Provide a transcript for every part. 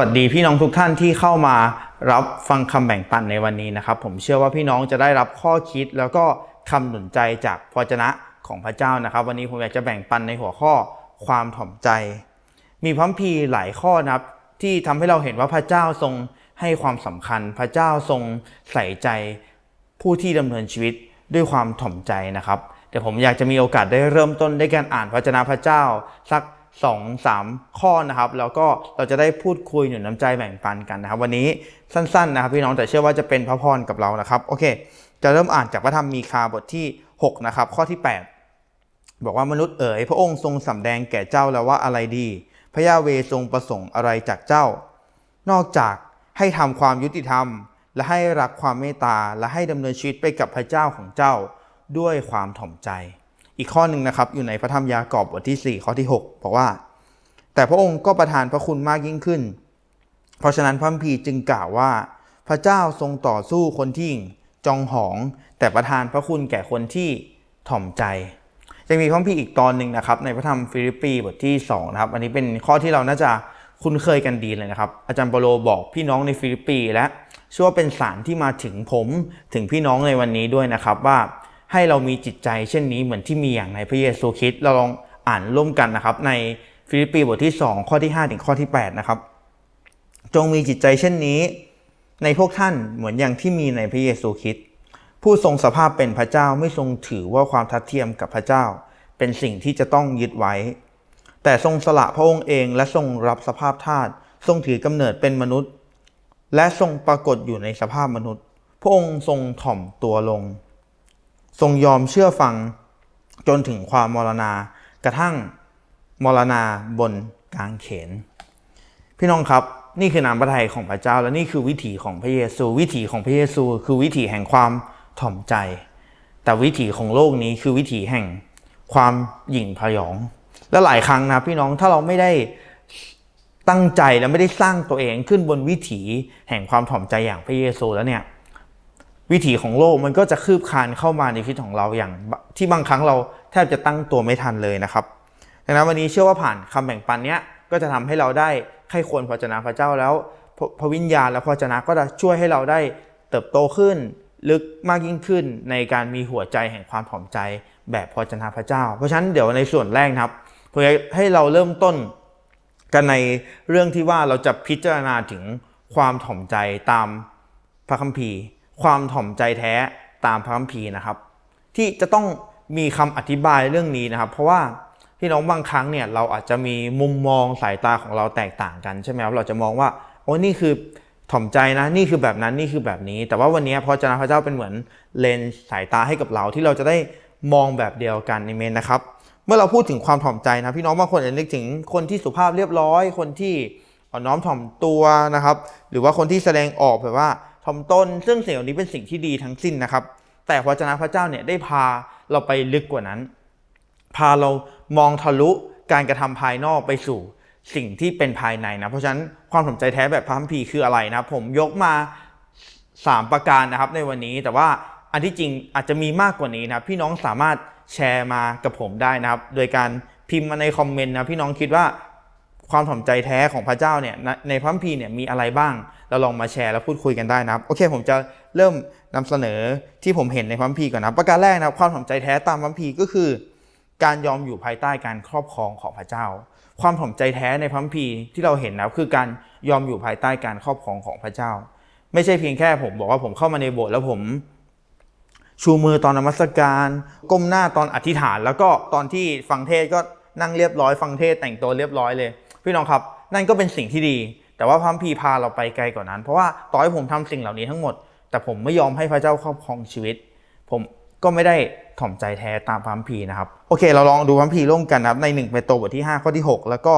วัสดีพี่น้องทุกท่านที่เข้ามารับฟังคำแบ่งปันในวันนี้นะครับ ผมเชื่อว่าพี่น้องจะได้รับข้อคิดแล้วก็คำหนุนใจจากพระวจนะของพระเจ้านะครับ วันนี้ผมอยากจะแบ่งปันในหัวข้อความถ่อมใจ มีพัมภีหลายข้อนะครับที่ทำให้เราเห็นว่าพระเจ้าทรงให้ความสำคัญ พระเจ้าทรงใส่ใจผู้ที่ดำเนินชีวิตด้วยความถ่อมใจนะครับเดี๋ยวผมอยากจะมีโอกาสได้เริ่มต้นด้วยการอ่านพระวจนะพระเจ้า สัก สองสามข้อนะครับ แล้วก็เราจะได้พูดคุยหนุนน้ำใจแบ่งปันกันนะครับ วันนี้สั้นๆนะครับพี่น้องแต่เชื่อว่าจะเป็นพระพรกับเรานะครับโอเค จะเริ่มอ่านจากพระธรรมมีคาบทที่ 6 นะครับ ข้อที่ 8 บอกว่ามนุษย์เอ๋ยพระองค์ทรงสำแดงแก่เจ้าแล้วว่าอะไรดี พระยาเวทรงประสงค์อะไรจากเจ้า นอกจากให้ทำความยุติธรรม และให้รักความเมตตาและให้ดำเนินชีวิตไปกับพระเจ้าของเจ้า ด้วยความถ่อมใจ อีกข้อหนึ่งนะครับอยู่ในพระธรรมยากอบบทที่ 4 ข้อที่ 6 บอกว่า แต่พระองค์ก็ประทานพระคุณมากยิ่งขึ้น เพราะฉะนั้นพระคัมภีร์จึงกล่าวว่า พระเจ้าทรงต่อสู้คนที่จองหอง แต่ประทานพระคุณแก่คนที่ถ่อมใจจะมีพระคัมภีร์อีกตอนหนึ่งนะครับ ในพระธรรมฟิลิปปีบทที่2นะครับอันนี้เป็นข้อที่เราน่าจะคุ้นเคยกันดีเลยนะครับ อาจารย์เปโลบอกพี่น้องในฟิลิปปีและเชื่อว่าเป็นสารที่มาถึงผมถึงพี่น้องในวันนี้ด้วยนะครับว่า ให้เรามีจิตใจเช่นนี้เหมือนที่มีอย่างในพระเยซูคริสต์เราลองอ่านร่วมกันนะครับ ในฟิลิปปีบทที่ 2 ข้อที่ 5 ถึงข้อที่ 8 นะครับ จงมีจิตใจเช่นนี้ ในพวกท่านเหมือนอย่างที่มีในพระเยซูคริสต์ผู้ทรงสภาพเป็นพระเจ้าไม่ทรงถือว่าความทัดเทียมกับพระเจ้า เป็นสิ่งที่จะต้องยึดไว้ แต่ทรงสละพระองค์เองและทรงรับสภาพทาสทรงถือกำเนิดเป็นมนุษย์ และทรงปรากฏอยู่ในสภาพมนุษย์ พระองค์ทรงถ่อมตัวลง ทรงยอมเชื่อฟังจนถึงความมรณากระทั่งมรณาบนกางเขน พี่น้องครับนี่คือน้ำพระทัยของพระเจ้าและนี่คือวิถีของพระเยซู วิถีของพระเยซู คือวิถีแห่งความถ่อมใจ แต่วิถีของโลกนี้คือวิถีแห่งความหยิ่งพยอง และหลายครั้งนะพี่น้องถ้าเราไม่ได้ตั้งใจและไม่ได้สร้างตัวเองขึ้นบนวิถีแห่งความถ่อมใจอย่างพระเยซูแล้วเนี่ย วิถีของโลกมันก็จะคืบคลานเข้ามาในชีวิตของเราอย่างที่บางครั้งเราแทบจะตั้งตัวไม่ทันเลยนะครับดังนั้นวันนี้เชื่อว่าผ่านคำแบ่งปันเนี้ยก็จะทำให้เราได้ใคร่ควรพระเจนาพระเจ้าแล้วพระพระวิญญาณและพระเจนะก็จะช่วยให้เราได้เติบโตขึ้น ลึกมากยิ่งขึ้นในการมีหัวใจแห่งความถ่อมใจแบบพระเจนาพระเจ้า เพราะฉะนั้นเดี๋ยวในส่วนแรกครับผมอยากให้เราเริ่มต้นกันในเรื่องที่ว่าเราจะพิจารณาถึงความถ่อมใจตามพระคัมภีร์ ความถ่อมใจแท้ตามพระคัมภีร์นะครับ ที่จะต้องมีคำอธิบายเรื่องนี้นะครับ เพราะว่าพี่น้องบางครั้งเนี่ยเราอาจจะมีมุมมองสายตาของเราแตกต่างกันใช่ไหมครับเราจะมองว่าโอ้นี่คือถ่อมใจนะนี่คือแบบนั้นนี่คือแบบนี้ แต่ว่าวันนี้พระเจ้าพระเจ้าเป็นเหมือนเลนส์สายตาให้กับเราที่เราจะได้มองแบบเดียวกันในเมนนะครับ เมื่อเราพูดถึงความถ่อมใจนะพี่น้องบางคนอาจจะนึกถึงคนที่สุภาพเรียบร้อย คนที่อ่อนน้อมถ่อมตัวนะครับ หรือว่าคนที่แสดงออกแบบว่า ถ่อมตน ซึ่งสิ่งเหล่านี้เป็นสิ่งที่ดีทั้งสิ้นนะครับ แต่พระเจ้าพระเจ้าเนี่ยได้พาเราไปลึกกว่านั้น พาเรามองทะลุการกระทำภายนอกไปสู่สิ่งที่เป็นภายในนะ เพราะฉะนั้นความสนใจแท้แบบพระคัมภีร์คืออะไรนะ ผมยกมา 3 ประการนะครับในวันนี้ แต่ว่าอันที่จริงอาจจะมีมากกว่านี้นะพี่น้องสามารถแชร์มากับผมได้นะครับ โดยการพิมพ์มาในคอมเมนต์นะพี่น้องคิดว่า ความถ่อมใจแท้ของพระเจ้าเนี่ยในพระคัมภีร์เนี่ยมีอะไรบ้าง เราลองมาแชร์แล้วพูดคุยกันได้นะครับโอเค ผมจะเริ่มนำเสนอที่ผมเห็นในพระคัมภีร์ก่อนนะประการแรกนะครับความถ่อมใจแท้ตามพระคัมภีร์ก็คือ การยอมอยู่ภายใต้การครอบครองของพระเจ้า ความถ่อมใจแท้ในพระคัมภีร์ที่เราเห็นนะคือการยอมอยู่ภายใต้การครอบครองของพระเจ้า ไม่ใช่เพียงแค่ผมบอกว่าผมเข้ามาในโบสถ์แล้วผมชูมือตอนนมัสการก้มหน้าตอนอธิษฐาน แล้วก็ตอนที่ฟังเทศก็นั่งเรียบร้อย ฟังเทศแต่งตัวเรียบร้อยเลย พี่น้องครับ นั่นก็เป็นสิ่งที่ดี แต่ว่าพระคัมภีพาเราไปไกลกว่านั้น เพราะว่าต่อให้ผมทำสิ่งเหล่านี้ทั้งหมด แต่ผมไม่ยอมให้พระเจ้าครอบครองชีวิต ผมก็ไม่ได้ถ่อมใจแท้ตามพระคัมภีนะครับโอเค เราลองดูพระคัมภีร่วมกันนะครับใน1เปโตรบทที่ 5 ข้อที่ 6 แล้วก็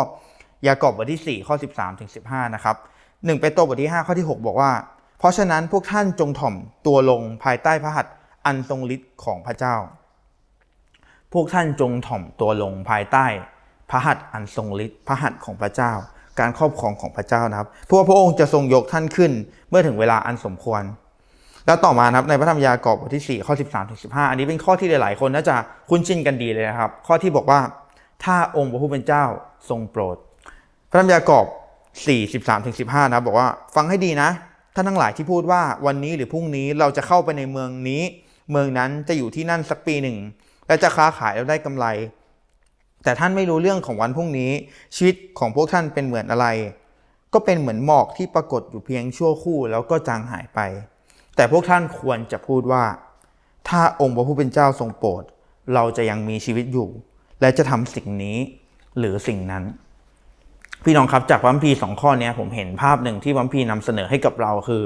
ยากอบบทที่ 4 ข้อ 13ถึง15 นะครับ1เปโตรบทที่ 5 ข้อที่ 6 บอกว่า เพราะฉะนั้นพวกท่านจงถ่อมตัวลงภายใต้พระหัตถ์อันทรงฤทธิ์ของพระเจ้า พวกท่านจงถ่อมตัวลงภายใต้ พระหัตถ์อันทรงฤทธิ์พระหัตถ์ของพระเจ้า การครอบครองของพระเจ้านะครับเพราะว่าพระองค์จะทรงยกท่านขึ้น เมื่อถึงเวลาอันสมควร แล้วต่อมานะครับในพระธรรมยากอบบทที่4ข้อ13ถึง15 อันนี้เป็นข้อที่หลายๆคนน่าจะคุ้นชินกันดีเลยนะครับ ข้อที่บอกว่าถ้าองค์พระผู้เป็นเจ้าทรงโปรด พระธรรมยากอบ4 13ถึง15นะบอกว่าฟังให้ดีนะท่านทั้งหลายที่พูดว่าวันนี้หรือพรุ่งนี้เราจะเข้าไปในเมืองนี้ เมืองนั้นจะอยู่ที่นั่นสักปีหนึ่ง และจะค้าขายแล้วได้กำไร แต่ท่านไม่รู้เรื่องของวันพรุ่งนี้ ชีวิตของพวกท่านเป็นเหมือนอะไร ก็เป็นเหมือนหมอกที่ปรากฏอยู่เพียงชั่วครู่แล้วก็จางหายไป แต่พวกท่านควรจะพูดว่า ถ้าองค์พระผู้เป็นเจ้าทรงโปรด เราจะยังมีชีวิตอยู่ และจะทำสิ่งนี้หรือสิ่งนั้น พี่น้องครับจากวัมพีสองข้อนี้ผมเห็นภาพหนึ่งที่วัมพีนำเสนอให้กับเราคือ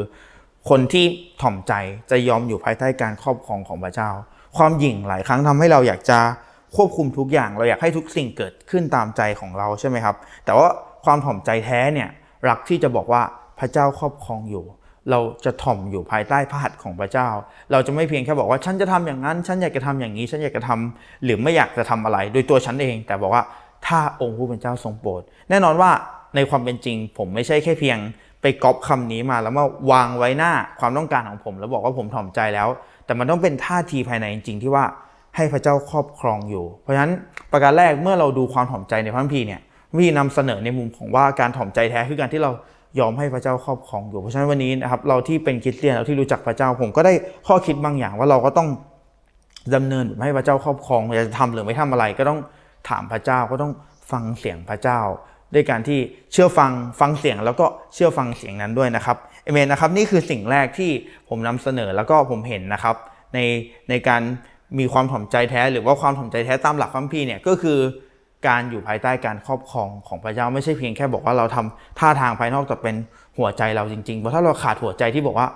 คนที่ถ่อมใจจะยอมอยู่ภายใต้การครอบครองของพระเจ้า ความหยิ่งหลายครั้งทำให้เราอยากจะ ควบคุมทุกอย่างเราอยากให้ทุกสิ่งเกิดขึ้นตามใจของเราใช่ไหมครับ แต่ว่าความถ่อมใจแท้เนี่ยรักที่จะบอกว่าพระเจ้าครอบครองอยู่ เราจะถ่อมอยู่ภายใต้พระหัตถ์ของพระเจ้า เราจะไม่เพียงแค่บอกว่าฉันจะทำอย่างนั้น ฉันอยากจะทำอย่างนี้ ฉันอยากจะทำหรือไม่อยากจะทำอะไร โดยตัวฉันเอง แต่บอกว่าถ้าองค์ผู้เป็นเจ้าทรงโปรดแน่นอนว่าในความเป็นจริง ผมไม่ใช่แค่เพียงไปก๊อปคำนี้มาแล้วมาวางไว้หน้าความต้องการของผม แล้วบอกว่าผมถ่อมใจแล้ว แต่มันต้องเป็นท่าทีภายในจริง ๆ ที่ว่า ให้พระเจ้าครอบครองอยู่ เพราะฉะนั้นประการแรกเมื่อเราดูความถ่อมใจในพระคัมภีร์เนี่ยมีนำเสนอในมุมของว่าการถ่อมใจแท้คือการที่เรายอมให้พระเจ้าครอบครองอยู่ เพราะฉะนั้นวันนี้นะครับเราที่เป็นคริสเตียนเราที่รู้จักพระเจ้าผมก็ได้ข้อคิดบางอย่างว่าเราก็ต้องดำเนินให้พระเจ้าครอบครองอยาจะทำหรือไม่ทำอะไรก็ต้องถามพระเจ้าก็ต้องฟังเสียงพระเจ้า ด้วยการที่เชื่อฟังฟังเสียงแล้วก็เชื่อฟังเสียงนั้นด้วยนะครับเอเมนนะครับนี่คือสิ่งแรกที่ผมนำเสนอแล้วก็ผมเห็นนะครับในในการ มีความถ่อมใจแท้หรือว่าความถ่อมใจแท้ตามหลักคัมภีร์เนี่ยก็คือการอยู่ภายใต้การครอบครองของพระเจ้าไม่ใช่เพียงแค่บอกว่าเราทำท่าทางภายนอกแต่เป็นหัวใจเราจริงๆเพราะถ้าเราขาดหัวใจที่บอกว่า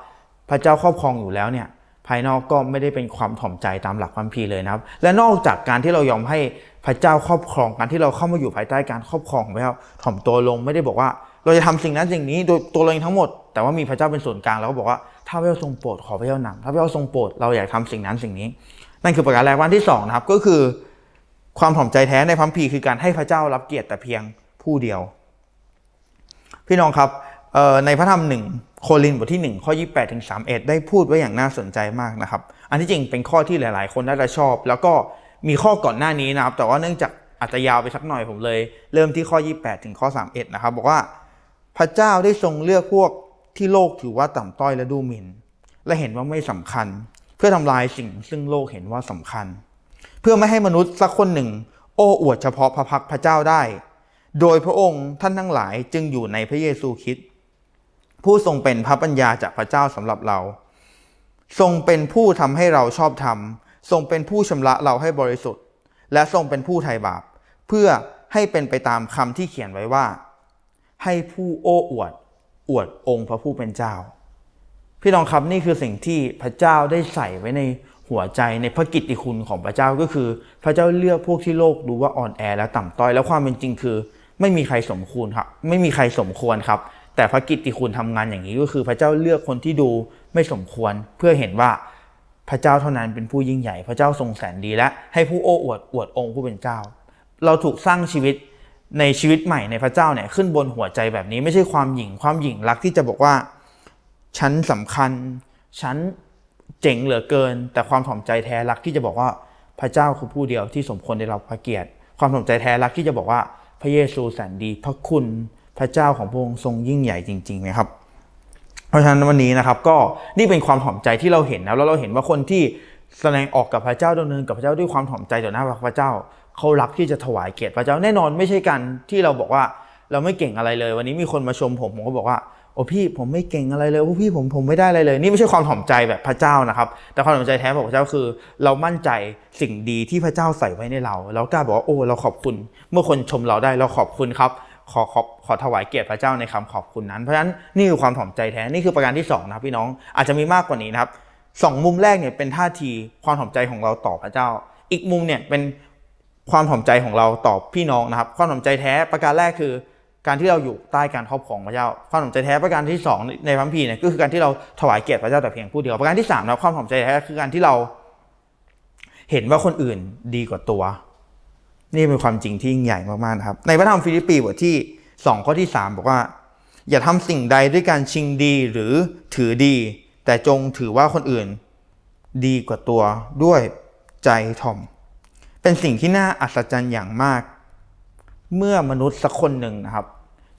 พระเจ้าครอบครองอยู่แล้วเนี่ยภายนอกก็ไม่ได้เป็นความถ่อมใจตามหลักคัมภีร์เลยนะครับ และนอกจากการที่เรายอมให้พระเจ้าครอบครองการที่เราเข้ามาอยู่ภายใต้การครอบครองของพระเจ้าถ่อมตัวลงไม่ได้บอกว่า เราจะทำสิ่งนั้นสิ่งนี้โดยตัวเราเองทั้งหมด แต่ว่ามีพระเจ้าเป็นส่วนกลางแล้วก็บอกว่าถ้าพระเจ้าทรงโปรดขอพระเจ้านำถ้าพระเจ้าทรงโปรดเราอยากทำสิ่งนั้นสิ่งนี้ นั่นคือประการแรกวันที่สองนะครับก็คือ ความถ่อมใจแท้ในพัมภีคือการให้พระเจ้ารับเกียรติแต่เพียงผู้เดียว พี่น้องครับในพระธรรมหนึ่งโครินบทที่1ข้อ28ถึง31 ได้พูดไว้อย่างน่าสนใจมากนะครับ อันที่จริงเป็นข้อที่หลาย ๆ คนน่าจะชอบ แล้วก็มีข้อก่อนหน้านี้นะครับ แต่ว่าเนื่องจากอาจจะยาวไปสักหน่อยผมเลย เริ่มที่ข้อ 28 ถึงข้อ 31 นะครับ บอกว่าพระเจ้าได้ทรงเลือกพวกที่โลกถือว่าต่ำต้อยและดูหมิ่น และเห็นว่าไม่สำคัญ เพื่อทำลายสิ่งซึ่งโลกเห็นว่าสำคัญ เพื่อไม่ให้มนุษย์สักคนหนึ่ง โอ้อวดเฉพาะพระพักพระเจ้าได้ โดยพระองค์ท่านทั้งหลายจึงอยู่ในพระเยซูคริสต์ผู้ทรงเป็นพระปัญญาจากพระเจ้าสำหรับเรา ทรงเป็นผู้ทำให้เราชอบธรรม ทรงเป็นผู้ชำระเราให้บริสุทธิ์ และทรงเป็นผู้ไถ่บาป เพื่อให้เป็นไปตามคำที่เขียนไว้ว่า ให้ผู้โอ้อวด อวดองค์พระผู้เป็นเจ้า พี่น้องครับนี่คือสิ่งที่พระเจ้าได้ใส่ไว้ในหัวใจในพระกิตติคุณของพระเจ้าก็คือ พระเจ้าเลือกพวกที่โลกดูว่าอ่อนแอและต่ำต้อย แล้วความเป็นจริงคือ ไม่มีใครสมควรครับ ไม่มีใครสมควรครับ แต่พระกิตติคุณทำงานอย่างนี้ก็คือ พระเจ้าเลือกคนที่ดูไม่สมควร เพื่อเห็นว่าพระเจ้าเท่านั้นเป็นผู้ยิ่งใหญ่ พระเจ้าทรงแสนดีและให้ผู้โอ้อวดอวดองค์ผู้เป็นเจ้า เราถูกสร้างชีวิตในชีวิตใหม่ในพระเจ้าเนี่ยขึ้นบนหัวใจแบบนี้ไม่ใช่ความหยิ่งความหยิ่งรักที่จะบอกว่า ฉันสำคัญ ฉันเจ๋งเหลือเกิน แต่ความถ่อมใจแท้รักที่จะบอกว่าพระเจ้าคือผู้เดียวที่สมควรได้รับพระเกียรติ ความถ่อมใจแท้รักที่จะบอกว่าพระเยซูแสนดีพระคุณพระเจ้าของพระองค์ทรงยิ่งใหญ่จริงๆนะครับ เพราะฉะนั้นวันนี้นะครับก็นี่เป็นความถ่อมใจที่เราเห็นนะแล้วเราเห็นว่าคนที่แสดงออกกับพระเจ้าดำเนินกับพระเจ้าด้วยความถ่อมใจต่อหน้าพระเจ้าเขารักที่จะถวายเกียรติพระเจ้าแน่นอนไม่ใช่การที่เราบอกว่าเราไม่เก่งอะไรเลย วันนี้มีคนมาชมผมผมก็บอกว่า โอ้พี่ผมไม่เก่งอะไรเลยโอ้พี่ผมผมไม่ได้อะไรเลย นี่ไม่ใช่ความถ่อมใจแบบพระเจ้านะครับ แต่ความถ่อมใจแท้ของพระเจ้าคือ เรามั่นใจสิ่งดีที่พระเจ้าใส่ไว้ในเรา แล้วกล้าบอกว่าโอ้เราขอบคุณ เมื่อคนชมเราได้เราขอบคุณครับขอขอขอถวายเกียรติพระเจ้าในคำขอบคุณนั้น เพราะฉะนั้นนี่คือความถ่อมใจแท้ นี่คือประการที่สองนะครับพี่น้องอาจจะมีมากกว่านี้นะครับสองมุมแรกเนี่ยเป็นท่าทีความถ่อมใจของเราต่อพระเจ้า อีกมุมเนี่ยเป็นความถ่อมใจของเราต่อพี่น้องนะครับ ความถ่อมใจแท้ประการแรกคือ การที่เราอยู่ใต้การครอบครองพระเจ้า ความถ่อมใจแท้ประการที่สองในพระคัมภีเนี่ยก็คือการที่เราถวายเกียรติพระเจ้าแต่เพียงผู้เดียว ประการที่สามนะครับความถ่อมใจแท้คือการที่เราเห็นว่าคนอื่นดีกว่าตัว นี่เป็นความจริงที่ยิ่งใหญ่มากๆนะครับ ในพระธรรมฟิลิปปีบทที่2ข้อที่ 3 บอกว่า อย่าทำสิ่งใดด้วยการชิงดีหรือถือดี แต่จงถือว่าคนอื่นดีกว่าตัวด้วยใจถ่อม เป็นสิ่งที่น่าอัศจรรย์อย่างมาก เมื่อมนุษย์สักคนหนึ่งนะครับ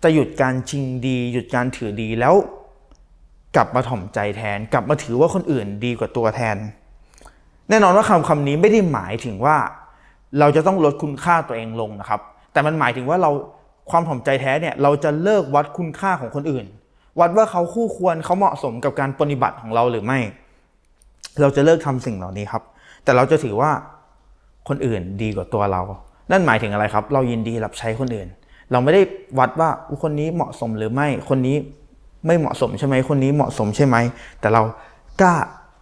จะหยุดการชิงดี หยุดการถือดีแล้ว กลับมาถ่อมใจแทน กลับมาถือว่าคนอื่นดีกว่าตัวแทน แน่นอนว่าคำคำนี้ไม่ได้หมายถึงว่า เราจะต้องลดคุณค่าตัวเองลงนะครับ แต่มันหมายถึงว่าเราความถ่อมใจแท้เนี่ยเราจะเลิกวัดคุณค่าของคนอื่น วัดว่าเขาคู่ควรเขาเหมาะสมกับการปฏิบัติของเราหรือไม่ เราจะเลิกทำสิ่งเหล่านี้ครับ แต่เราจะถือว่าคนอื่นดีกว่าตัวเรา นั่นหมายถึงอะไรครับ เรายินดีรับใช้คนอื่น เราไม่ได้วัดว่าคนนี้เหมาะสมหรือไม่ คนนี้ไม่เหมาะสมใช่ไหมคนนี้เหมาะสมใช่ไหม แต่เรากล้า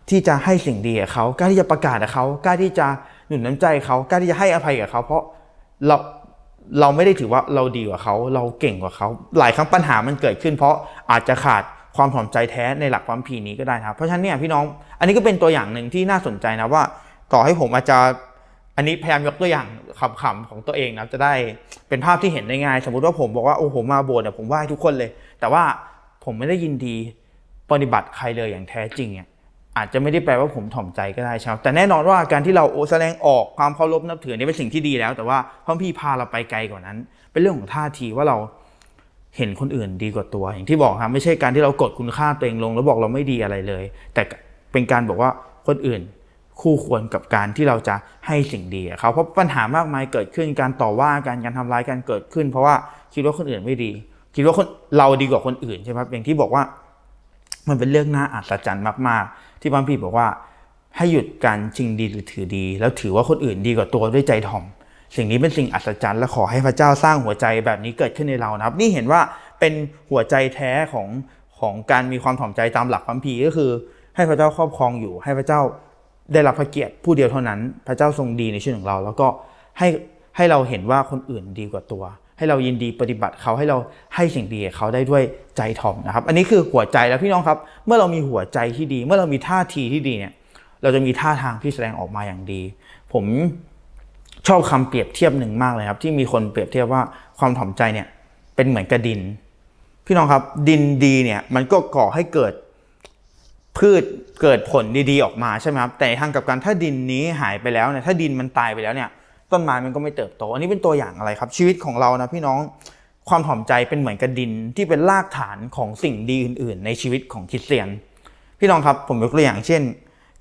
ที่จะให้สิ่งดีกับเขากล้าที่จะประกาศกับเขากล้าที่จะหนุนน้ำใจเขากล้าที่จะให้อภัยกับเขา เพราะเราเราไม่ได้ถือว่าเราดีกว่าเขา เราเก่งกว่าเขา หลายครั้งปัญหามันเกิดขึ้น เพราะอาจจะขาดความถ่อมใจแท้ในหลักความผีนี้ก็ได้ครับ เพราะฉะนั้นเนี่ยพี่น้อง อันนี้ก็เป็นตัวอย่างหนึ่งที่น่าสนใจนะว่า ต่อให้ผมอาจจะ อันนี้พยายามยกตัวอย่างขำๆของตัวเองนะจะได้เป็นภาพที่เห็นได้ง่าย สมมุติว่าผมบอกว่าโอ้ผมมาโบสถ์เนี่ยผมไหว้ทุกคนเลย แต่ว่าผมไม่ได้ยินดีปฏิบัติใครเลยอย่างแท้จริงเนี่ยอาจจะไม่ได้แปลว่าผมถ่อมใจก็ได้ใช่ไหมแต่แน่นอนว่าการที่เราโอแสดงออกความเคารพนับถือนี่เป็นสิ่งที่ดีแล้ว แต่ว่าพระพี่พาเราไปไกลกว่านั้น เป็นเรื่องของท่าทีว่าเราเห็นคนอื่นดีกว่าตัว อย่างที่บอกครับไม่ใช่การที่เรากดคุณค่าตัวเองลง แล้วบอกเราไม่ดีอะไรเลย แต่เป็นการบอกว่าคนอื่น คู่ควรกับการที่เราจะให้สิ่งดีเขาเพราะปัญหามากมายเกิดขึ้นการต่อว่าการการทำร้ายกันเกิดขึ้น เพราะว่าคิดว่าคนอื่นไม่ดี คิดว่าคนเราดีกว่าคนอื่นใช่ไหมครับอย่างที่บอกว่า มันเป็นเรื่องน่าอัศจรรย์มากๆ ที่พระพี่บอกว่า ให้หยุดการชิงดีหรือถือดี แล้วถือว่าคนอื่นดีกว่าตัวด้วยใจถ่อมสิ่งนี้เป็นสิ่งอัศจรรย์และขอให้พระเจ้าสร้างหัวใจแบบนี้เกิดขึ้นในเรานะครับ นี่เห็นว่าเป็นหัวใจแท้ของของการมีความถ่อมใจตามหลักพระคัมภีก็คือ ให้พระเจ้าครอบครองอยู่ให้พระเจ้า ได้รับพระเกียรติผู้เดียวเท่านั้น พระเจ้าทรงดีในชีวิตของเรา แล้วก็ให้ให้เราเห็นว่าคนอื่นดีกว่าตัว ให้เรายินดีปฏิบัติเขาให้เราให้สิ่งดีกับเขาได้ด้วยใจถ่อมนะครับ อันนี้คือหัวใจแล้วพี่น้องครับ เมื่อเรามีหัวใจที่ดี เมื่อเรามีท่าทีที่ดีเนี่ยเราจะมีท่าทางที่แสดงออกมาอย่างดี ผมชอบคำเปรียบเทียบหนึ่งมากเลยครับ ที่มีคนเปรียบเทียบว่าความถ่อมใจเนี่ยเป็นเหมือนกระดิน พี่น้องครับดินดีเนี่ยมันก็ก่อให้เกิด พืชเกิดผลดีๆออกมาใช่ไหมครับแต่ทางกับกันถ้าดินนี้หายไปแล้วเนี่ยถ้าดินมันตายไปแล้วเนี่ยต้นไม้มันก็ไม่เติบโต อันนี้เป็นตัวอย่างอะไรครับ ชีวิตของเรานะพี่น้องความถ่อมใจเป็นเหมือนกับดินที่เป็นรากฐานของสิ่งดีอื่น ๆ ในชีวิตของคริสเตียน พี่น้องครับผมยกตัวอย่างเช่น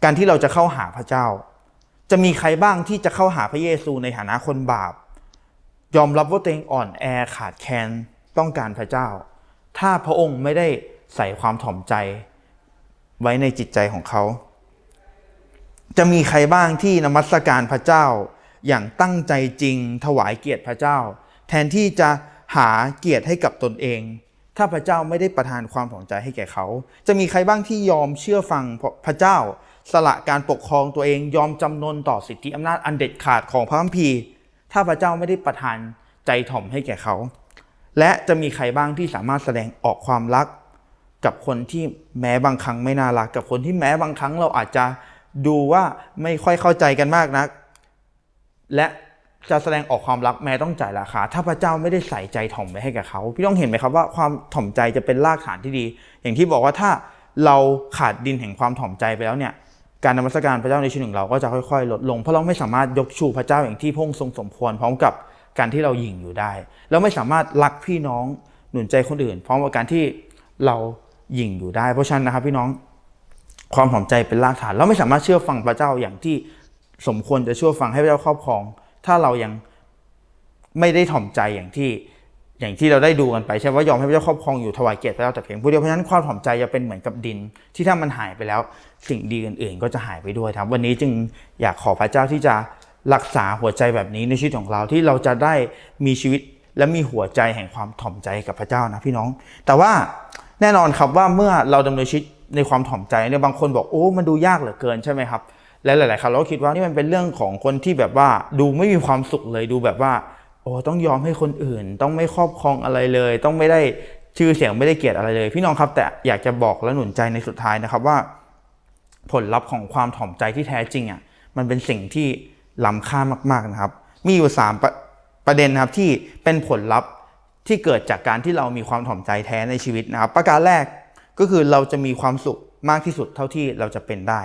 การที่เราจะเข้าหาพระเจ้า จะมีใครบ้างที่จะเข้าหาพระเยซูในฐานะคนบาป ยอมรับว่าตัวเองอ่อนแอขาดแคลนต้องการพระเจ้า ถ้าพระองค์ไม่ได้ใส่ความถ่อมใจ ไว้ในจิตใจของเขา จะมีใครบ้างที่นมัสการพระเจ้า อย่างตั้งใจจริงถวายเกียรติพระเจ้า แทนที่จะหาเกียรติให้กับตนเอง ถ้าพระเจ้าไม่ได้ประทานความถ่อมใจให้แก่เขา จะมีใครบ้างที่ยอมเชื่อฟังพระเจ้า สละการปกครองตัวเองยอมจำนนต่อสิทธิอำนาจอันเด็ดขาดของพระคัมภีร์ถ้าพระเจ้าไม่ได้ประทานใจถ่อมให้แก่เขา และจะมีใครบ้างที่สามารถแสดงออกความรัก กับคนที่แม้บางครั้งไม่น่ารัก กับคนที่แม้บางครั้งเราอาจจะดูว่าไม่ค่อยเข้าใจกันมากนัก และจะแสดงออกความรักแม้ต้องจ่ายราคา ถ้าพระเจ้าไม่ได้ใส่ใจถ่อมไว้ให้กับเขา พี่ต้องเห็นไหมครับว่าความถ่อมใจจะเป็นรากฐานที่ดี อย่างที่บอกว่าถ้าเราขาดดินแห่งความถ่อมใจไปแล้วเนี่ย การนมัสการพระเจ้าในชีวิตของเราก็จะค่อยๆ ลดลง เพราะเราไม่สามารถยกชูพระเจ้าอย่างที่พงค์ทรงสมควร พร้อมกับการที่เราหยิ่งอยู่ได้ เราไม่สามารถรักพี่น้องหนุนใจคนอื่น พร้อมกับการที่เรา หยิ่งอยู่ได้ เพราะฉะนั้นนะครับพี่น้องความถ่อมใจเป็นรากฐาน เราไม่สามารถเชื่อฟังพระเจ้าอย่างที่สมควรจะเชื่อฟังให้พระเจ้าครอบครอง ถ้าเรายังไม่ได้ถ่อมใจอย่างที่อย่างที่เราได้ดูกันไปใช่ไหมว่ายอมให้พระเจ้าครอบครองอยู่ถวายเกียรติพระเจ้าแต่เพียงผู้เดียวเพราะฉะนั้นความถ่อมใจจะเป็นเหมือนกับดิน ที่ถ้ามันหายไปแล้ว สิ่งดีอื่น ๆ ก็จะหายไปด้วยครับ วันนี้จึงอยากขอพระเจ้าที่จะรักษาหัวใจแบบนี้ในชีวิตของเราที่เราจะได้มีชีวิตและมีหัวใจแห่งความถ่อมใจกับพระเจ้านะพี่น้อง แต่ว่า แน่นอนครับว่าเมื่อเราดำเนินชีวิตในความถ่อมใจเนี่ยบางคนบอกโอ้มันดูยากเหลือเกินใช่ไหมครับและหลายๆครั้งเราก็คิดว่านี่มันเป็นเรื่องของคนที่แบบว่าดูไม่มีความสุขเลยดูแบบว่า โอ้ต้องยอมให้คนอื่น ต้องไม่ครอบครองอะไรเลย ต้องไม่ได้ชื่อเสียงไม่ได้เกียรติอะไรเลย พี่น้องครับแต่อยากจะบอกและหนุนใจในสุดท้ายนะครับว่า ผลลัพธ์ของความถ่อมใจที่แท้จริงอะมันเป็นสิ่งที่ล้ำค่ามากๆนะครับ มีอยู่สามปประเด็นนะครับที่เป็นผลลัพธ์ ที่เกิดจากการที่เรามีความถ่อมใจแท้ในชีวิตนะครับ ประการแรกก็คือเราจะมีความสุขมากที่สุดเท่าที่เราจะเป็นได้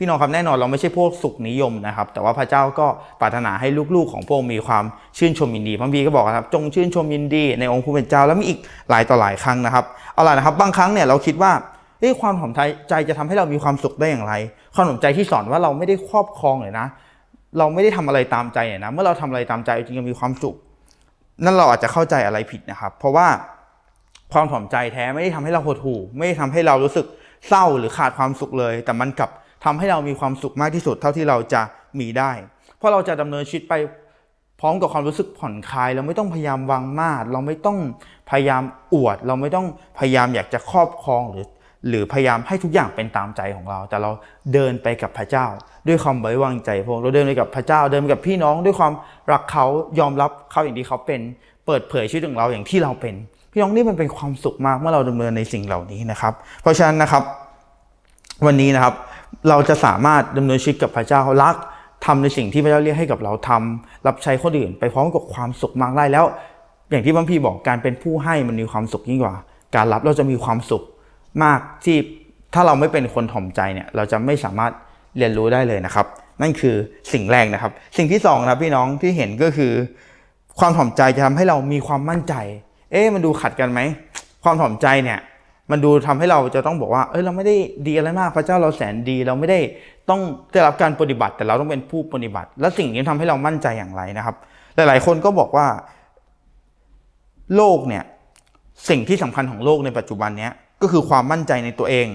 พี่น้องครับแน่นอนเราไม่ใช่พวกสุขนิยมนะครับ แต่ว่าพระเจ้าก็ปรารถนาให้ลูกๆ ของพระองค์มีความชื่นชมยินดีพระบีก็บอกครับ จงชื่นชมยินดีในองค์ผู้เป็นเจ้าแล้วมีอีกหลายต่อหลายครั้งนะครับเอาล่ะนะครับ บางครั้งเนี่ยเราคิดว่าเอ้ความถ่อมใจจะทำให้เรามีความสุขได้อย่างไร ความถ่อมใจที่สอนว่าเราไม่ได้ครอบครองเลยนะ เราไม่ได้ทำอะไรตามใจเนี่ยนะ เมื่อเราทำอะไรตามใจจริงๆมีความสุข นั่นเราอาจจะเข้าใจอะไรผิดนะครับ เพราะว่าความถ่อมใจแท้ไม่ได้ทำให้เราหดหู่ไม่ได้ทำให้เรารู้สึกเศร้าหรือขาดความสุขเลย แต่มันกลับทำให้เรามีความสุขมากที่สุดเท่าที่เราจะมีได้ เพราะเราจะดำเนินชีวิตไปพร้อมกับความรู้สึกผ่อนคลาย เราไม่ต้องพยายามวางมาดเราไม่ต้องพยายามอวด เราไม่ต้องพยายามอยากจะครอบครองหรือ หรือพยายามให้ทุกอย่างเป็นตามใจของเรา แต่เราเดินไปกับพระเจ้า ด้วยความไว้วางใจพวกเราเดินไปกับพระเจ้า เดินไปกับพี่น้องด้วยความรักเขายอมรับเขาอย่างที่เขาเป็น เปิดเผยชีวิตของเราอย่างที่เราเป็น พี่น้องนี่มันเป็นความสุขมากเมื่อเราดำเนินในสิ่งเหล่านี้นะครับ เพราะฉะนั้นนะครับ วันนี้นะครับเราจะสามารถดำเนินชีวิตกับพระเจ้ารักทำในสิ่งที่พระเจ้าเรียกให้กับเราทำรับใช้คนอื่น ไปพร้อมกับความสุขมากได้แล้ว อย่างที่บางพี่บอกการเป็นผู้ให้มันมีความสุขยิ่งกว่า การรับเราจะมีความสุข มากที่ถ้าเราไม่เป็นคนถ่อมใจเนี่ยเราจะไม่สามารถเรียนรู้ได้เลยนะครับ นั่นคือสิ่งแรกนะครับ สิ่งที่สองนะพี่น้องที่เห็นก็คือ ความถ่อมใจจะทำให้เรามีความมั่นใจ เอ๊ะมันดูขัดกันไหมความถ่อมใจเนี่ยมันดูทำให้เราจะต้องบอกว่า เอ้ยเราไม่ได้ดีอะไรมาก พระเจ้าเราแสนดี เราไม่ได้ต้องได้รับการปฏิบัติ แต่เราต้องเป็นผู้ปฏิบัติ และสิ่งนี้ทำให้เรามั่นใจอย่างไรนะครับ หลาย ๆ คนก็บอกว่า โลกเนี่ย สิ่งที่สำคัญของโลกในปัจจุบันเนี้ย ก็คือความมั่นใจในตัวเอง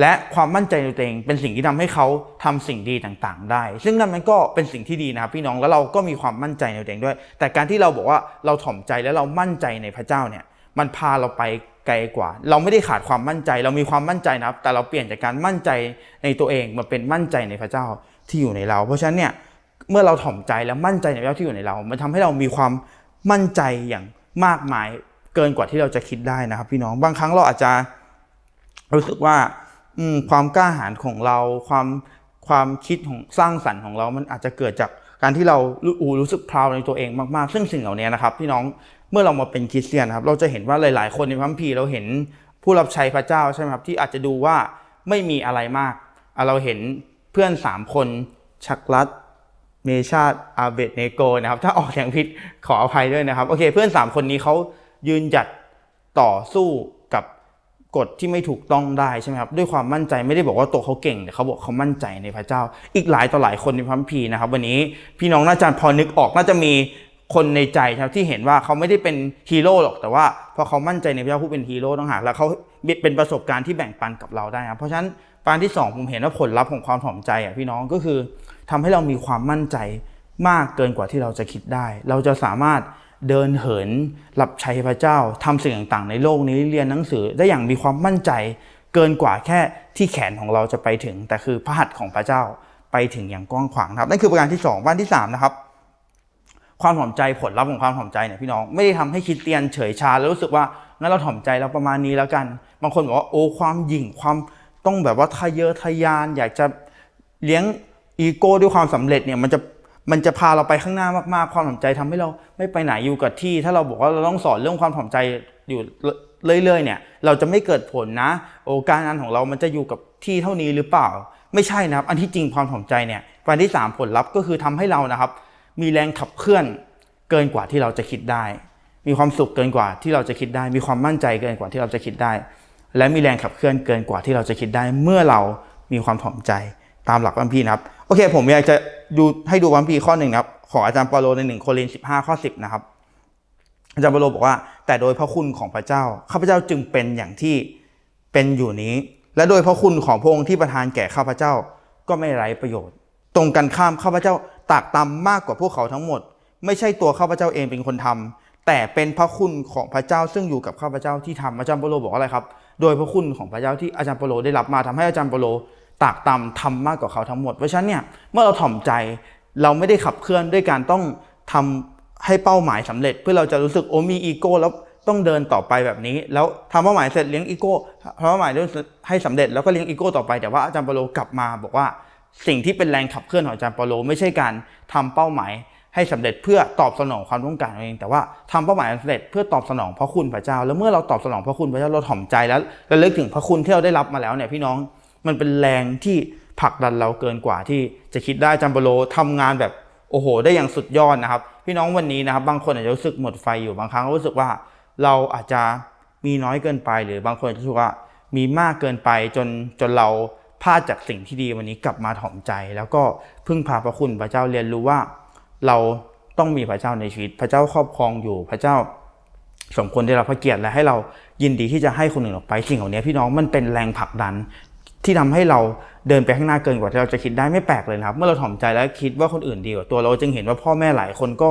และความมั่นใจในตัวเอง เป็นสิ่งที่ทำให้เขาทำสิ่งดีต่างๆ ได้ ซึ่งนั่นมันก็เป็นสิ่งที่ดีนะครับพี่น้องแล้วเราก็มีความมั่นใจในตัวเองด้วย แต่การที่เราบอกว่าเราถ่อมใจและเรามั่นใจในพระเจ้าเนี่ยมันพาเราไปไกลกว่า เราไม่ได้ขาดความมั่นใจ เรามีความมั่นใจนะครับ แต่เราเปลี่ยนจากการมั่นใจในตัวเองมาเป็นมั่นใจในพระเจ้าที่อยู่ในเรา เพราะฉะนั้นเนี่ยเมื่อเราถ่อมใจและมั่นใจในพระเจ้าที่อยู่ในเรา มันทำให้เรามีความมั่นใจอย่างมากมาย เกินกว่าที่เราจะคิดได้นะครับพี่น้องบางครั้งเราอาจจะรู้สึกว่าความกล้าหาญของเราความความคิดของสร้างสรรค์ของเรา มันอาจจะเกิดจากการที่เรารู้อูรู้สึกพราวในตัวเองมากๆ ซึ่งสิ่งเหล่านี้นะครับพี่น้องเมื่อเรามาเป็นคริสเตียนครับเราจะเห็นว่าหลาย ๆ คนในพระคัมภีร์เราเห็นผู้รับใช้พระเจ้าใช่ไหมครับที่อาจจะดูว่าไม่มีอะไรมาก เราเห็นเพื่อนสามคนชักลัดเมชาตอาเบตเนโกนะครับถ้าออกเสียงผิดขออภัยด้วยนะครับโอเค เพื่อนสามคนนี้เขา ยืนหยัดต่อสู้กับกฎที่ไม่ถูกต้องได้ใช่ไหมครับด้วยความมั่นใจไม่ได้บอกว่าตัวเขาเก่งแต่เขาบอกเขามั่นใจในพระเจ้า อีกหลายต่อหลายคนในพระคัมภีนะครับ วันนี้พี่น้องน่าจะพอนึกออกน่าจะมีคนในใจครับที่เห็นว่าเขาไม่ได้เป็นฮีโร่หรอกแต่ว่าพอเขามั่นใจในพระเจ้าผู้เป็นฮีโร่ต้องหากแล้วเขาเป็นประสบการณ์ที่แบ่งปันกับเราได้ครับเพราะฉะนั้นปานที่สองผมเห็นว่าผลลัพธ์ของความถ่อมใจอะพี่น้องก็คือทำให้เรามีความมั่นใจมากเกินกว่าที่เราจะคิดได้ เราจะสามารถ เดินเหินรับใช้พระเจ้าทำสิ่งต่างๆ ในโลกนี้เรียนหนังสือได้อย่างมีความมั่นใจ เกินกว่าแค่ที่แขนของเราจะไปถึง แต่คือพระหัตถ์ของพระเจ้าไปถึงอย่างกว้างขวางนะครับนั่นคือประการที่สองประการที่สามนะครับความถ่อมใจผลลัพธ์ของความถ่อมใจเนี่ยพี่น้องไม่ได้ทำให้คิดเตียนเฉยชาแล้วรู้สึกว่างั้นเราถ่อมใจเราประมาณนี้แล้วกัน บางคนบอกว่าโอ้ความหยิ่งความต้องแบบว่าทะเยอทะยาน อยากจะเลี้ยงอีโก้ด้วยความสำเร็จเนี่ยมันจะ มันจะพาเราไปข้างหน้ามากๆ ความถ่อมใจทำให้เราไม่ไปไหนอยู่กับที่ ถ้าเราบอกว่าเราต้องสอนเรื่องความถ่อมใจอยู่เรื่อยๆ เนี่ย เราจะไม่เกิดผลนะ โอการงานของเรามันจะอยู่กับที่เท่านี้หรือเปล่า ไม่ใช่นะครับ อันที่จริงความถ่อมใจเนี่ยประการที่สามผลลัพธ์ก็คือทำให้เรานะครับ มีแรงขับเคลื่อนเกินกว่าที่เราจะคิดได้ มีความสุขเกินกว่าที่เราจะคิดได้ มีความมั่นใจเกินกว่าที่เราจะคิดได้ และมีแรงขับเคลื่อนเกินกว่าที่เราจะคิดได้ เมื่อเรามีความถ่อมใจตามหลักพระคัมภีร์นะครับ โอเค ผมอยากจะ ดูให้ดูพระคัมภีข้อหนึ่งนะครับ ของอาจารย์เปาโลในหนึ่งโครินธ์สิบห้าข้อสิบนะครับ อาจารย์เปาโลบอกว่า แต่โดยพระคุณของพระเจ้าข้าพเจ้าจึงเป็นอย่างที่เป็นอยู่นี้ และโดยพระคุณของพระองค์ที่ประทานแก่ข้าพเจ้าก็ไม่ไร้ประโยชน์ ตรงกันข้ามข้าพเจ้าตากตำมากกว่าพวกเขาทั้งหมด ไม่ใช่ตัวข้าพเจ้าเองเป็นคนทำแต่เป็นพระคุณของพระเจ้าซึ่งอยู่กับข้าพเจ้าที่ทำอาจารย์เปาโลบอกอะไรครับ โดยพระคุณของพระเจ้าที่อาจารย์เปาโลได้รับมาทำให้อาจารย์เปาโล ตากตำทำมากกว่าเขาทั้งหมด เพราะฉะนั้นเนี่ยเมื่อเราถ่อมใจเราไม่ได้ขับเคลื่อนด้วยการต้องทำให้เป้าหมายสำเร็จ เพื่อเราจะรู้สึกโอ้มีอีโก้แล้วต้องเดินต่อไปแบบนี้ แล้วทำเป้าหมายเสร็จเลี้ยงอีโก้ทำเป้าหมายให้สำเร็จแล้วก็เลี้ยงอีโก้ต่อไปแต่ว่าอาจารย์ปาโลกลับมาบอกว่าสิ่งที่เป็นแรงขับเคลื่อนของอาจารย์ปาโลไม่ใช่การทำเป้าหมายให้สำเร็จเพื่อตอบสนองความต้องการเอง แต่ว่าทำเป้าหมายสำเร็จเพื่อตอบสนองพระคุณพระเจ้า แล้วเมื่อเราตอบสนองพระคุณพระเจ้าเราถ่อมใจแล้วระลึกถึงพระคุณที่เราได้รับมาแล้วเนี่ยพี่น้อง มันเป็นแรงที่ผลักดันเราเกินกว่าที่จะคิดได้จัมโบโลทำงานแบบโอ้โห ได้อย่างสุดยอดนะครับ พี่น้องวันนี้นะครับ บางคนอาจจะรู้สึกหมดไฟอยู่บางครั้งก็รู้สึกว่าเราอาจจะมีน้อยเกินไป หรือบางคนจะรู้สึกว่ามีมากเกินไปจนจนเราพลาดจากสิ่งที่ดีวันนี้กลับมาถ่อมใจ แล้วก็พึ่งพาพระคุณพระเจ้าเรียนรู้ว่า เราต้องมีพระเจ้าในชีวิต พระเจ้าครอบครองอยู่พระเจ้าสมควรได้รับพระเกียรติและให้เรายินดีที่จะให้คนอื่นออกไปสิ่งเหล่านี้พี่น้องมันเป็นแรงผลักดัน ที่ทำให้เราเดินไปข้างหน้าเกินกว่าที่เราจะคิดได้ไม่แปลกเลยนะครับ เมื่อเราถ่อมใจและคิดว่าคนอื่นดีกว่าตัวเราจึงเห็นว่าพ่อแม่หลายคนก็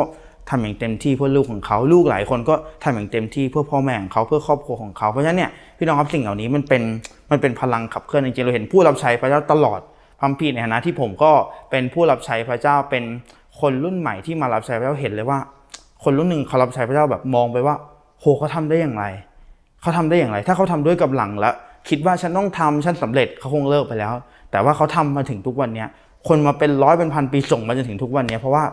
ทำอย่างเต็มที่เพื่อลูกของเขาลูกหลายคนก็ทำอย่างเต็มที่เพื่อพ่อแม่ของเขาเพื่อครอบครัวของเขาเพราะฉะนั้นเนี่ยพี่น้องครับสิ่งเหล่านี้มันเป็นมันเป็นพลังขับเคลื่อนจริงๆเราเห็นผู้รับใช้พระเจ้าตลอดพัมพีในฐานะที่ผมก็เป็นผู้รับใช้พระเจ้าเป็นคนรุ่นใหม่ที่มารับใช้พระเจ้าเห็นเลยว่า คนรุ่นหนึ่งเขารับใช้พระเจ้าแบบมองไปว่า โหเขาทำได้อย่างไร เขาทำได้อย่างไร ถ้าเขาทำด้วยกำลังแล้ว คิดว่าฉันต้องทำฉันสำเร็จเขาคงเลิกไปแล้ว แต่ว่าเขาทำมาถึงทุกวันเนี้ยคนมาเป็นร้อยเป็นพันปีส่งมาจนถึงทุกวันเนี้ยเพราะว่า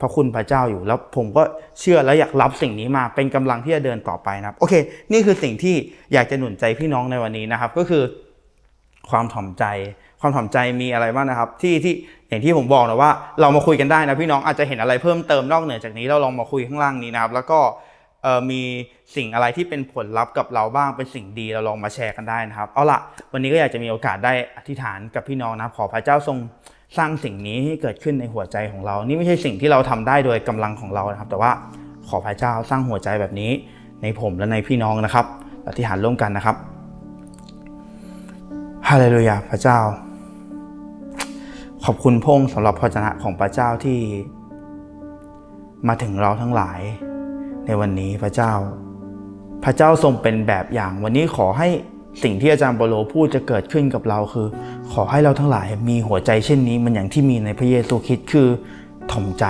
พระคุณพระเจ้าอยู่แล้วผมก็เชื่อและอยากรับสิ่งนี้มาเป็นกำลังที่จะเดินต่อไปนะครับ โอเค นี่คือสิ่งที่อยากจะหนุนใจพี่น้องในวันนี้นะครับ ก็คือความถ่อมใจ ความถ่อมใจมีอะไรบ้างนะครับ ที่ที่อย่างที่ผมบอกนะว่า เรามาคุยกันได้นะพี่น้องอาจจะเห็นอะไรเพิ่มเติมนอกเหนือจากนี้เราลองมาคุยข้างล่างนี้นะครับ แล้วก็ มีสิ่งอะไรที่เป็นผลลัพธ์กับเราบ้างเป็นสิ่งดีเราลองมาแชร์กันได้นะครับ เอาล่ะวันนี้ก็อยากจะมีโอกาสได้อธิษฐานกับพี่น้องนะขอพระเจ้าทรงสร้างสิ่งนี้ให้เกิดขึ้นในหัวใจของเรา นี่ไม่ใช่สิ่งที่เราทำได้โดยกำลังของเรานะครับ แต่ว่าขอพระเจ้าสร้างหัวใจแบบนี้ในผมและในพี่น้องนะครับอธิษฐานร่วมกันนะครับฮาเลลูยาพระเจ้า ขอบคุณพงค์สำหรับพระเจ้าของพระเจ้าที่มาถึงเราทั้งหลาย ในวันนี้พระเจ้า พระเจ้าทรงเป็นแบบอย่างวันนี้ขอให้สิ่งที่อาจารย์เปโลพูดจะเกิดขึ้นกับเราคือ ขอให้เราทั้งหลายมีหัวใจเช่นนี้มันอย่างที่มีในพระเยซูคริสต์คือถ่อมใจ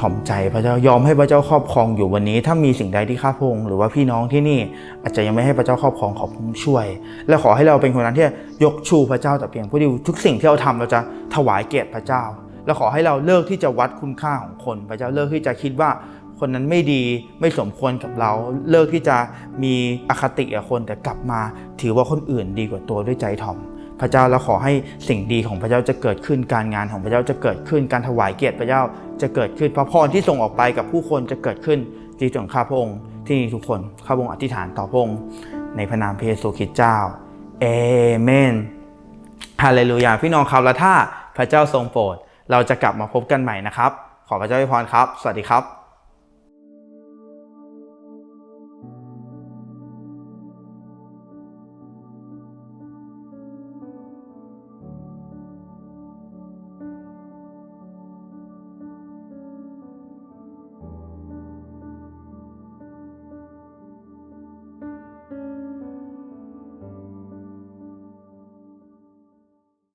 ถ่อมใจพระเจ้ายอมให้พระเจ้าครอบครองอยู่วันนี้ ถ้ามีสิ่งใดที่ข้าพงหรือว่าพี่น้องที่นี่ อาจจะยังไม่ให้พระเจ้าครอบครองขอพงช่วย และขอให้เราเป็นคนนั้นที่ยกชูพระเจ้าแต่เพียงผู้เดียวทุกสิ่งที่เราทำเราจะถวายเกียรติพระเจ้า และขอให้เราเลิกที่จะวัดคุณค่าของคน พระเจ้าเลิกที่จะคิดว่า คนนั้นไม่ดีไม่สมควรกับเรา เลิกที่จะมีอคติกับคนแต่กลับมา ถือว่าคนอื่นดีกว่าตัวด้วยใจถ่อม พระเจ้าแล้วขอให้สิ่งดีของพระเจ้าจะเกิดขึ้นการงานของพระเจ้าจะเกิดขึ้นการถวายเกียรติพระเจ้าจะเกิดขึ้นพระพรที่ส่งออกไปกับผู้คนจะเกิดขึ้นที่องข้าพระองค์ที่นี่ทุกคนข้าพระองค์อธิษฐานต่อพระองค์ในพระนามพระเยซูคริสต์เจ้าเอเมนฮาเลลูยาพี่น้องครับและถ้าพระเจ้าทรงโปรด เราจะกลับมาพบกันใหม่นะครับ ขอพระเจ้าอวยพรครับ สวัสดีครับ